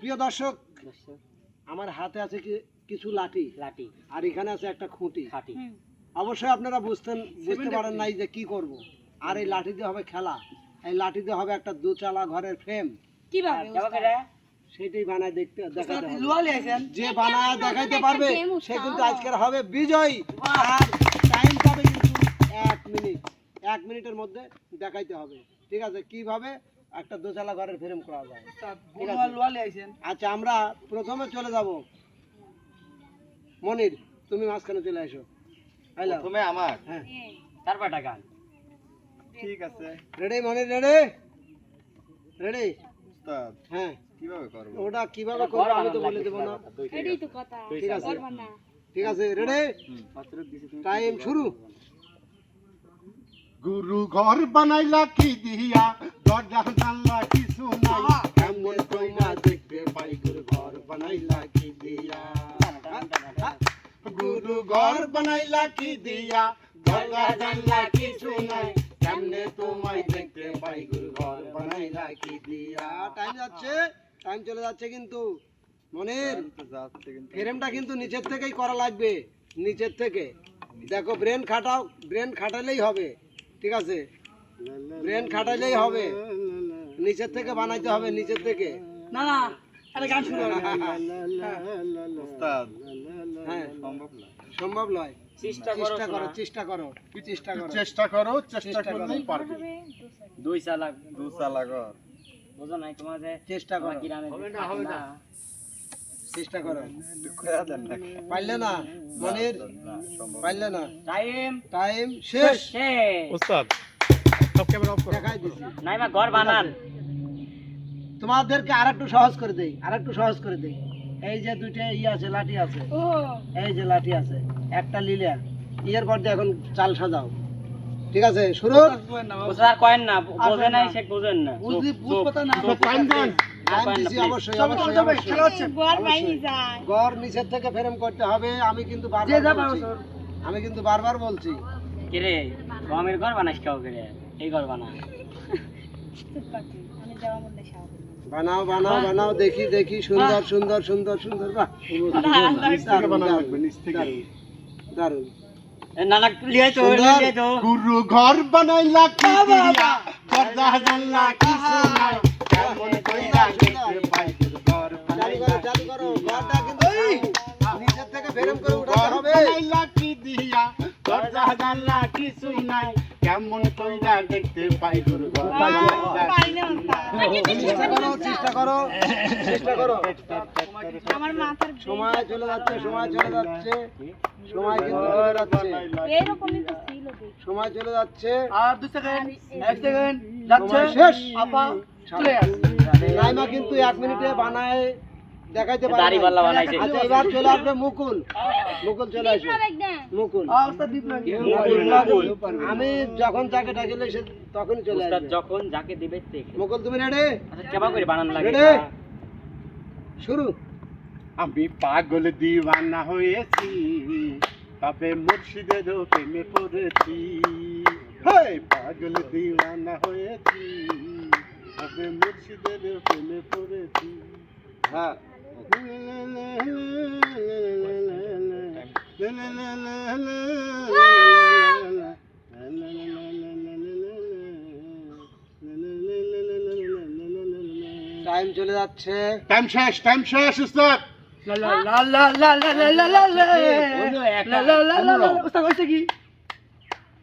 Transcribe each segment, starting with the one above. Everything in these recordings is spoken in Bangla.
প্রিয় দর্শক আমার হাতে আছে কিছু লাঠি। লাঠি। আর এখানে আছে একটা খুঁটি। খাটি। অবশ্যই আপনারা বুঝতেন বুঝতে পারেন নাই যে কি করব। আর এই লাঠি দিয়ে হবে খেলা। এই লাঠি দিয়ে হবে একটা দুচালা ঘরের ফ্রেম কীভাবে সেটাই বানায় দেখতে দেখাতে যে বানায় দেখাইতে পারবে সে কিন্তু আজকের হবে বিজয়ী। আর টাইম পাবে কিন্তু এক মিনিট। এক মিনিটের মধ্যে দেখাইতে হবে। ঠিক আছে? কীভাবে একটা দোচালা ঘরের ফ্রেম করা যায়। আচ্ছা আমরা প্রথমে চলে যাব। মনির তুমি মাঝখানে চলে এসো হ্যালো। প্রথমে আমার? হ্যাঁ। গান। ঠিক আছে। রেডি মনির রেডি রেডি উস্তাদ হ্যাঁ। কীভাবে করব? ওটা কীভাবে করব আমি তো বলে দেবো না। এটাই তো কথা ঠিক আছে। না ঠিক আছে রেডি টাইম শুরু। গুরু ঘর বানাইলা কি দিয়া? দরজা জানলা কিছু নাই। কেমন কইরা দেখতে পাই গুরু ঘর বানাইলা কি দিয়া? গুরু ঘর বানাইলা কি দিয়া? দরজা জানলা কিছু নাই। কেমনে তোমায় দেখতে পাই গুরু ঘর বানাইলা কি দিয়া? টাইম যাচ্ছে টাইম চলে যাচ্ছে কিন্তু। মনির যাচ্ছে ফ্রেমটা কিন্তু নিচের থেকেই করা লাগবে। নিচের থেকে। দেখো ব্রেন খাটাও ব্রেন খাটালেই হবে। ঠিক আছে? ব্রেন খাটালেই হবে। নিচের থেকে বানাইতে হবে নিচের থেকে। না না আরে গান শুরু হবে। উস্তাদ হ্যাঁ। সম্ভব না। সম্ভব নয়। চেষ্টা করো চেষ্টা করো শোনা। চেষ্টা করো। চেষ্টা করো? চেষ্টা করো চেষ্টা চেষ্টা করলেই পারবে। দুই চালাক। দু চালা ঘর বুঝো নাই তোমাদের চেষ্টা করো। গ্রামে হবে না হবে না। চেষ্টা করো। পারলে না মনির? পারলে না। টাইম। টাইম শেষ। শেষ। উস্তাদ সব ক্যামেরা অফ দেখাই দিছি। ঘর বানান। তোমাদেরকে আরেকটু সহজ করে দেই আরেকটু সহজ করে দেই। এই যে দুইটা ইয়ে আছে লাঠি আছে। এই যে লাঠি আছে একটা লিলে ইয়ের পর দিয়ে এখন চাল সাজাও। ঠিক আছে শুরু? কয়েন না সে বুঝেন না। না। দেন গড় নিচের থেকে ফ্রেম করতে হবে আমি কিন্তু বারবার বলছি। আমি কিন্তু বারবার বলছি। কিরে গমের ঘর বানাইস খাও কিরে? বানাও। বানাও বানাও দেখি দেখি সুন্দর সুন্দর সুন্দর সুন্দর বাহ। গুরু ঘর বানাই খাবা চেষ্টা করো চেষ্টা করো সময় চলে যাচ্ছে সময় চলে যাচ্ছে সময় কিন্তু চলে যাচ্ছে সময় চলে যাচ্ছে আর দু সেকেন্ড এক সেকেন্ড সময় শেষ আপা চলে নাইমা কিন্তু এক মিনিটে বানায় দেখাইতে পারে দাড়ি পাল্লা বানাইছে। আচ্ছা এবার চলে আসবে মুকুল। মুকুল চলে আসবে। মুকুল। মুকুল, আমি যখন যাকে ডাকিলে সে তখনই চলে আসবে। যখন যাকে দিবে মুকুল তুমি রেডি আচ্ছা কেমন করে বানান লাগে। Ready? শুরু। আমি পাগল দিওয়ানা হয়েছি তবে মুর্শিদের প্রেমে পড়েছি। হাই পাগল দিওয়ানা হয়েছি তবে মুর্শিদের প্রেমে পড়েছি। হ্যাঁ। টাইম চলে যাচ্ছে টাইম শেষ টাইম শেষ উস্তাদ কি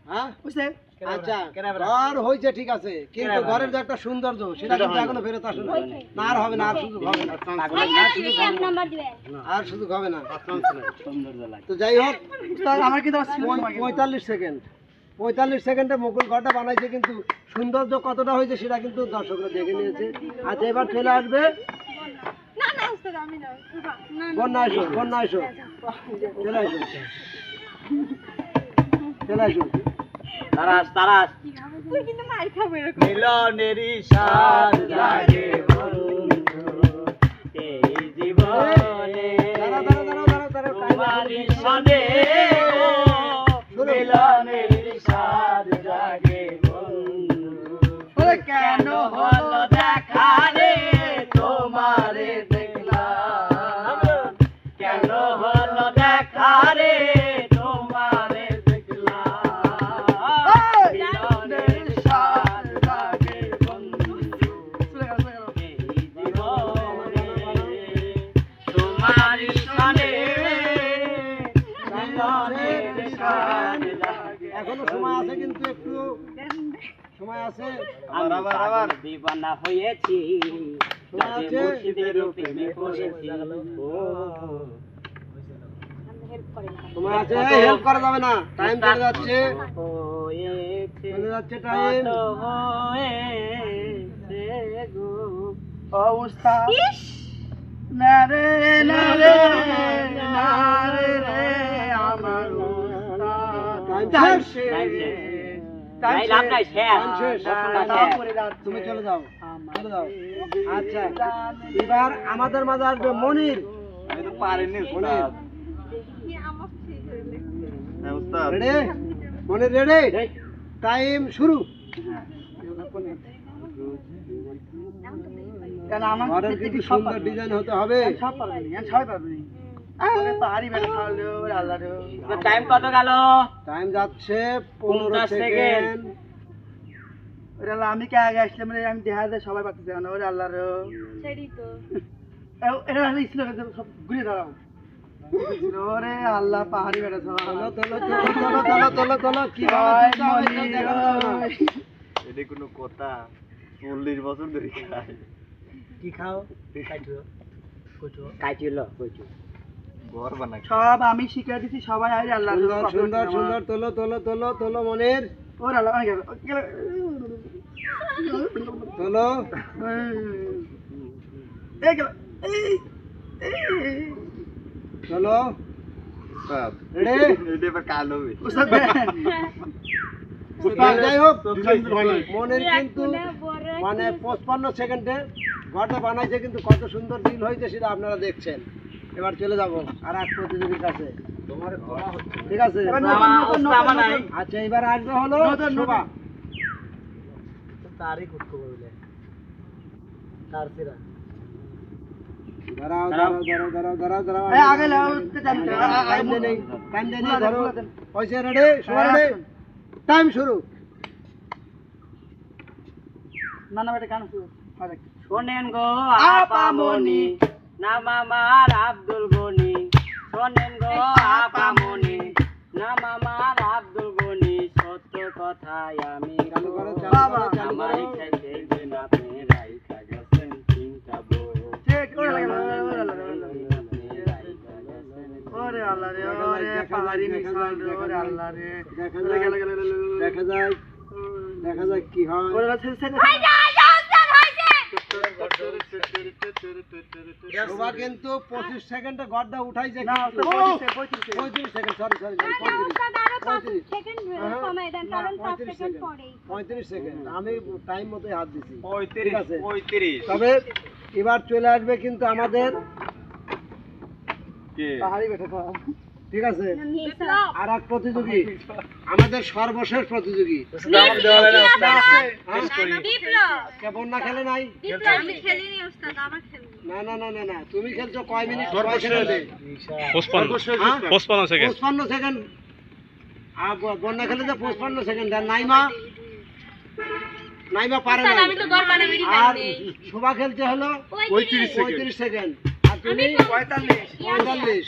হ্যাঁ আচ্ছা ঘর হয়েছে ঠিক আছে কিন্তু ঘরের যে একটা সৌন্দর্য সেটা কিন্তু এখনও ফেরত আসে না আর হবে না আর সুযোগ হবে না। আর সুযোগ হবে না। তো যাই হোক আমার কিন্তু পঁয়তাল্লিশ সেকেন্ড। পঁয়তাল্লিশ সেকেন্ডে মুকুল ঘরটা বানাইছে কিন্তু সৌন্দর্য কতটা হয়েছে সেটা কিন্তু দর্শকরা দেখে নিয়েছে। আচ্ছা এবার চলে আসবে না না উস্তাদ আমি না না। বন্যা আসো বন্যা আসো চলে আসো চলে আসো তারাস তারাস। তুই কিন্তু মাই খাব এরকম মিলনেরই স্বাদ লাগে এই জীবনে তোমারই সনে আছে। আমি পাগল দিবানা হয়েছি আছে? মুর্শিদের প্রেমে পড়েছি আছে হেল্প করা যাবে না। টাইম চলে যাচ্ছে। চলে যাচ্ছে টাইম কত হয়েছে গো? ও উস্তাদ না রে না রে না রে রে আমার টাইম শেষ। লাভ নাই, তুমি চলে যাও চলে যাও। আচ্ছা এবার আমাদের মাঝে আসবে মনির। আমি তো পারিনি মনির হ্যাঁ রেডি মনির রেডি টাইম শুরু। কেন আমার ঘরের কিন্তু সুন্দর ডিজাইন হতে হবে। সব পারবি। আমি সবাই পারবি টাইম কত গেল? টাইম যাচ্ছে পনেরো সেকেন্ড সেকেন্ড। ওরে আল্লাহ আমি কে আগে আসলাম রে? আমি দেখা যায় সবাই না ওরে আল্লাহ রে। সেটাই তো। এটা হলে স্লো সব ঘুরে দাঁড়াও। ওরে আল্লাহ পাহাড়ি বেটা চলো চলো চলো চলো চলো চলো চলো কি জয় জয়। এটা কোনো কথা। চল্লিশ বছর ধরে খাই কি খাও? ঘর বানা সব আমি শিখে দিছি সবাই আল্লাহ সুন্দর সুন্দর সুন্দর তোলো তোলো তোলো তোলো মনির। ওরে আল্লাহ। তোলো। মনির কিন্তু মানে পঁচপান্ন সেকেন্ডে ঘরটা বানাইছে কিন্তু কত সুন্দর দিল হয়েছে সেটা আপনারা দেখছেন। এবার চলে যাব আর এক প্রতিযোগীর কাছে। ঠিক আছে। আচ্ছা এবার আসবে হলো। শোভা। আ- টাইম দেই টাইম দেই খোলা দেন, ধরো। খোলা দেন। হয়েছে রেডি শোভা রেডি টাইম শুরু। না না বেটা গান শুরু। শোনেন গো আপামনি নাম আমার আব্দুল গনি। শোনেন গো আপামনি। নাম আমার আব্দুল গনি সত্য কথাই আমি। আমার করো ইচ্ছা আপনি রাইখা গেছেন চিন্তা বউ। দেখা যায়, দেখা যায়, পাহাড়ি দেখা শোভা কিন্তু পঁচিশ সেকেন্ডে গড়টা উঠাইছে। পঁয়ত্রিশে, সেকেন্ড। সরি সরি পঁয়ত্রিশ। সেকেন্ড আমি টাইম মতোই হাত দিছি। পঁয়ত্রিশ তবে এবার চলে আসবে কিন্তু আমাদের পাহাড়ি বেটা। ঠিক আছে? আর এক প্রতিযোগী। আমাদের সর্বশেষ প্রতিযোগী। হয় না খেলে নাই? আমি খেলিনি ওস্তাদ আমার খেলি না না না না না তুমি খেলছো কয় মিনিট? পঁচপান্ন। হ্যাঁ? পঁচপান্ন সেকেন্ড। পঁচপান্ন সেকেন্ড। আর বন্যা খেলে যে পঁচপান্ন সেকেন্ড। আর নাইমা। নাইমা পারে না আর শোভা খেলছে হলো পঁয়ত্রিশ সেকেন্ড। আর পঁয়তাল্লিশ। পঁয়তাল্লিশ।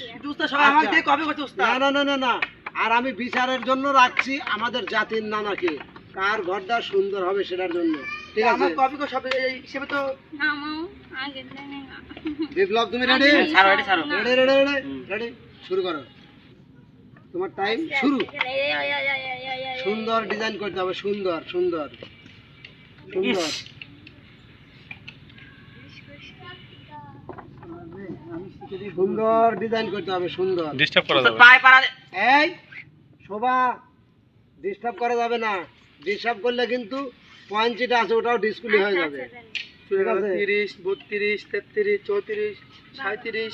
সবাই আমাকে দিয়ে কবে করছে না না না না না। আর আমি বিচারের জন্য রাখছি আমাদের জাতির নানাকে। কার ঘরটা সুন্দর হবে সেটার জন্য। ঠিক আছে? আমার কপি সব হিসেবে তো নামাও আগে বিপ্লব তুমি রেডি ছাড়ো এটা ছাড়ো। রেডি রেডি রেডি রেডি শুরু করো। তোমার টাইম শুরু। সুন্দর ডিজাইন করতে হবে সুন্দর সুন্দর। সুন্দর। সুন্দর ডিজাইন করতে হবে সুন্দর। ডিস্টার্ব করা যাবে। পায়ে পাড়া এই শোভা ডিস্টার্ব করা যাবে না। ডিস্টার্ব করলে কিন্তু পয়েন্ট যেটা আছে ওটাও ডিসপ্লে হয়ে যাবে। তিরিশ বত্রিশ তেত্রিশ চৌত্রিশ সাঁত্রিশ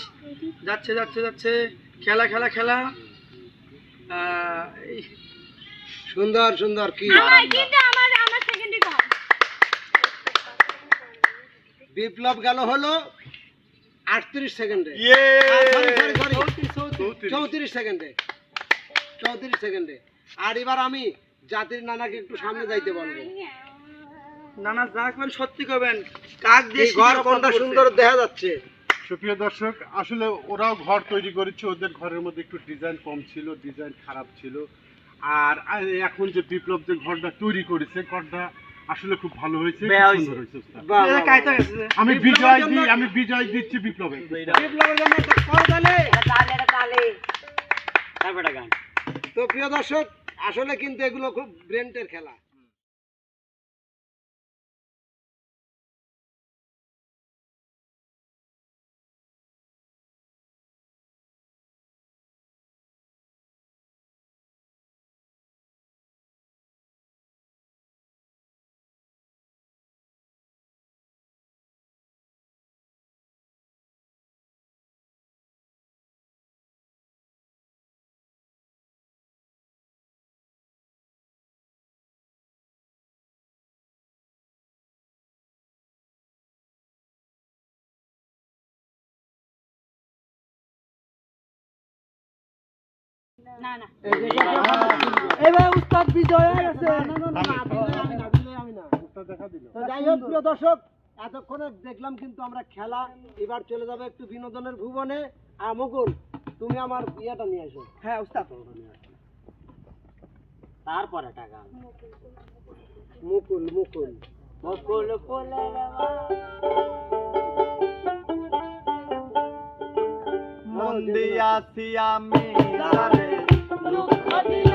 যাচ্ছে যাচ্ছে যাচ্ছে। খেলা খেলা খেলা। এই সুন্দর সুন্দর কি? কিন্তু আমার আমার সেকেন্ডই কম। বিপ্লব গেল হলো আটত্রিশ সেকেন্ডে। ইয়ে! চৌত্রিশ, সেকেন্ডে। চৌত্রিশ সেকেন্ডে। আর এবার আমি জাতির নানাকে একটু সামনে যাইতে বলব। না না যা করবেন সত্যি করবেন কাক দিয়ে ঘর কোনটা সুন্দর দেখা যাচ্ছে। সুপ্রিয় দর্শক আসলে ওরাও ঘর তৈরি করেছে ওদের ঘরের মধ্যে একটু ডিজাইন কম ছিল ডিজাইন খারাপ ছিল। আর এখন যে বিপ্লব যে ঘরটা তৈরি করেছে ঘরটা আসলে খুব ভালো হয়েছে আমি বিজয় দিই আমি বিজয় দিচ্ছি বিপ্লবে তো প্রিয় দর্শক আসলে কিন্তু এগুলো খুব ব্রেন্টের খেলা। এবার উস্তাদ বিজয় গেছে। উস্তাদ দেখা দিল। তো যাই হোক প্রিয় দর্শক এতক্ষণে দেখলাম কিন্তু আমরা খেলা এবার চলে যাবে একটু বিনোদনের ভুবনে। আর মুকুল তুমি আমার ইয়েটা নিয়ে এসো। হ্যাঁ উস্তাদ। তারপর একটা গান। মুকুল মুকুল। বকুল মন দিয়াছি আমি। দুঃখ দিল